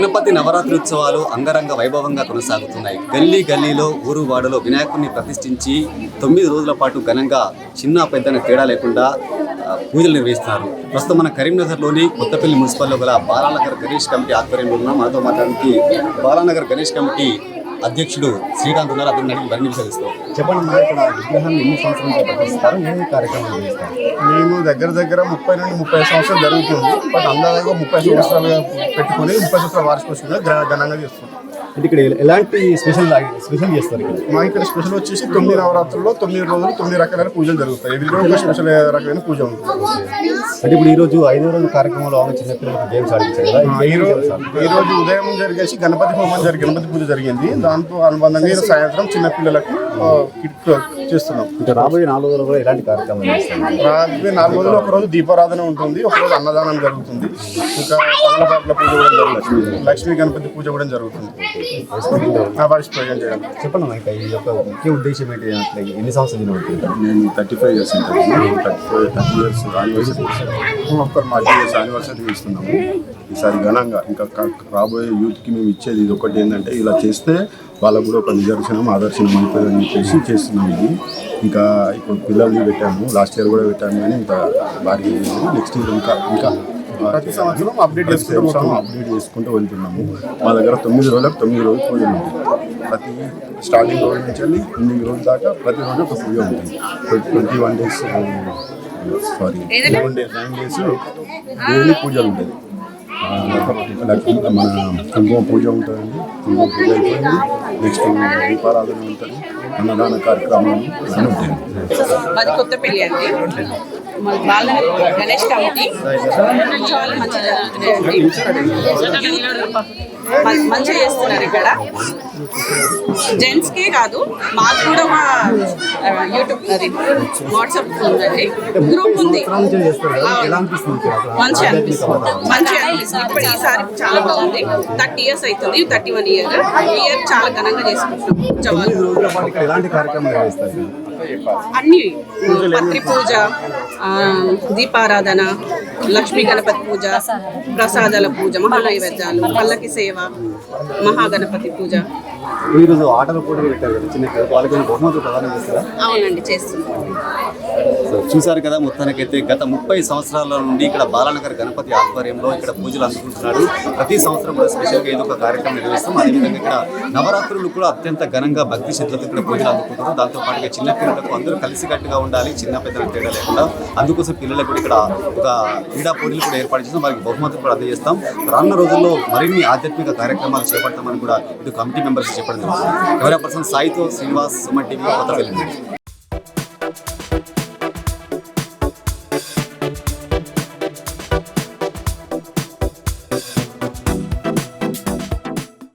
Ganapati Navratri ఉత్సవాలు అంగరంగ వైభవంగా కొనసాగుతున్నాయి. గల్లీ గల్లీలో ఊరు వాడలో వినాయకుడిని ప్రతిష్ఠించి తొమ్మిది రోజుల పాటు ఘనంగా చిన్న పెద్దన తేడా లేకుండా పూజలు నిర్వహిస్తున్నారు ప్రస్తుతం మన కరీంనగర్లోని కొత్తపల్లి మున్సిపల్లో గల బాలానగర్ గణేష్ కమిటీ ఆధ్వర్యంలో ఉన్నాం. మనతో మాట్లాడడానికి బాలానగర్ గణేష్ కమిటీ అధ్యక్షుడు శ్రీకాంత్ ఉన్నారు అతన్ని అడిగి మరిన్ని విషయాలు ఇస్తాం చెప్పండి మా ఇక్కడ విగ్రహాన్ని ఎన్ని సంవత్సరాలుగా ప్రతిస్తారు ఏ కార్యక్రమం నిర్వహిస్తారు? మేము దగ్గర దగ్గర ముప్పై నుండి ముప్పై సంవత్సరాలు జరుగుతుంది. బట్ అందరిగా ముప్పై సంవత్సరాలుగా పెట్టుకొని ముప్పై సంవత్సరాల వార్షికోత్సవంగా ఘన- ఘనంగా చేస్తున్నాం. అంటే ఇక్కడ ఎలాంటి స్పెషల్ స్పెషల్ చేస్తారు ఇక్కడ? మా ఇక్కడ స్పెషల్ వచ్చేసి తొమ్మిది నవరాత్రుల్లో తొమ్మిది రోజులు తొమ్మిది రకాలైన పూజలు జరుగుతాయి. రోజు ఒక స్పెషల్ రకమైన పూజ ఉంటుంది. అంటే ఇప్పుడు ఈ రోజు ఐదో రోజు కార్యక్రమంలో ఆమె చిన్నపిల్లలకు గేమ్స్ ఆడించారు కదా ఈ రోజు ఈ రోజు ఉదయం జరిగేసి గణపతి హోమం జరిగి గణపతి పూజ జరిగింది. దాంతో అనుబంధంగా సాయంత్రం చిన్నపిల్లలకు చేస్తున్నాం. ఇంకా రాబోయే నాలుగు రోజులు కూడా ఎలాంటి కార్యక్రమాలు చేస్తారు? రాత్రి నాలుగు రోజులు ఒక రోజు దీపారాధన ఉంటుంది ఒక రోజు అన్నదానం జరుగుతుంది. ఇంకా పూజ కూడా జరుగుతుంది లక్ష్మీ గణపతి పూజ కూడా జరుగుతుంది. చెప్పండి ఈ యొక్క ముఖ్య ఉద్దేశం ఏంటి? అంటే ఎన్ని సంవత్సరాలు నేను థర్టీ ఫైవ్ ఇయర్స్ ఉంటాను thirty five thirty years anniversary ఒక్కరు మా ఇయర్స్ యానివర్సరీ ఇస్తున్నాము. ఈసారి ఘనంగా ఇంకా రాబోయే యూత్కి మేము ఇచ్చేది ఇది ఒకటి ఏంటంటే ఇలా చేస్తే వాళ్ళకు కూడా ఒక నిదర్శనం ఆదర్శనం అవుతుందని చెప్పేసి చేస్తున్నాం ఇది. ఇంకా ఇప్పుడు పిల్లల్ని పెట్టాము లాస్ట్ ఇయర్ కూడా పెట్టాము కానీ ఇంకా భారీ నెక్స్ట్ ఇయర్ ఇంకా ఇంకా ప్రతి సంవత్సరం అప్డేట్ చేసుకుంటూ. అప్డేట్ చేసుకుంటూ వెళ్తున్నాము. మా దగ్గర తొమ్మిది రోజులకు తొమ్మిది రోజులు పూజలు ఉంటాయి ప్రతి స్టార్టింగ్ రోజు నుంచి వెళ్ళి ఎనిమిది రోజుల దాకా ప్రతి రోజు ఒక పూజ ఉంటుంది twenty one days sorry seven days nine days daily పూజలు లక్ష్మీ మన కుంకుమ పూజ ఉంటుందండి. కుంకుమ పూజ అయిపోయింది. నెక్స్ట్ దీపారాధన ఉంటుంది. అన్నదాన కార్యక్రమాలు ఉంటాయి మాది కొత్త పెళ్ళి అండి మా బాల గణేష్ కమిటీ చాలా మంచిగా మంచిగా చేస్తున్నారు ఇక్కడ. జెంట్స్కే కాదు మాకు కూడా మా యూట్యూబ్ అది వాట్సాప్ ఉందండి గ్రూప్ ఉంది. మంచి అనిపిస్తుంది. మంచి అనిపిస్తుంది. ఇప్పుడు ఈసారి చాలా బాగుంది. థర్టీ ఇయర్స్ అవుతుంది థర్టీ వన్ ఇయర్. ఇయర్ చాలా ఘనంగా చేసుకుంటున్నాం. అన్ని పత్రి పూజ దీపారాధన లక్ష్మీ గణపతి పూజ ప్రసాదాల పూజ మహానైవేద్యాలు పల్లకి సేవ మహాగణపతి పూజ. ఈ రోజు ఆటల పోటీలు పెట్టారు కదా చిన్న వాళ్ళకి బహుమతులు ప్రదానం చేస్తారా అవునండి చేస్తున్నాం. చూసారు కదా మొత్తానికైతే గత ముప్పై సంవత్సరాల నుండి ఇక్కడ బాలానగర్ గణపతి ఆధ్వర్యంలో ఇక్కడ పూజలు అందుకుంటున్నారు. ప్రతి సంవత్సరం కూడా స్పెషల్గా ఏదో ఒక కార్యక్రమం నిర్వహిస్తాం. అదేవిధంగా ఇక్కడ నవరాత్రులు కూడా అత్యంత ఘనంగా భక్తి శ్రద్ధలతో ఇక్కడ పూజలు అందుకుంటారు దాంతో పాటుగా చిన్న పిల్లలకు అందరూ కలిసికట్టుగా ఉండాలి చిన్న పెద్దల తేడా లేకుండా. అందుకోసం పిల్లలకు కూడా ఇక్కడ ఒక క్రీడా పోటీలు కూడా ఏర్పాటు చేస్తాం వారికి బహుమతులు కూడా అందజేస్తాం. రానున్న రోజుల్లో మరిన్ని ఆధ్యాత్మిక కార్యక్రమాలు చేపడతామని కూడా ఇటు కమిటీ మెంబర్స్ చెప్పడం జరుగుతుంది. కెమెరా పర్సన్ సాయితో శ్రీనివాస్ సుమన్ టీవీ కొత్త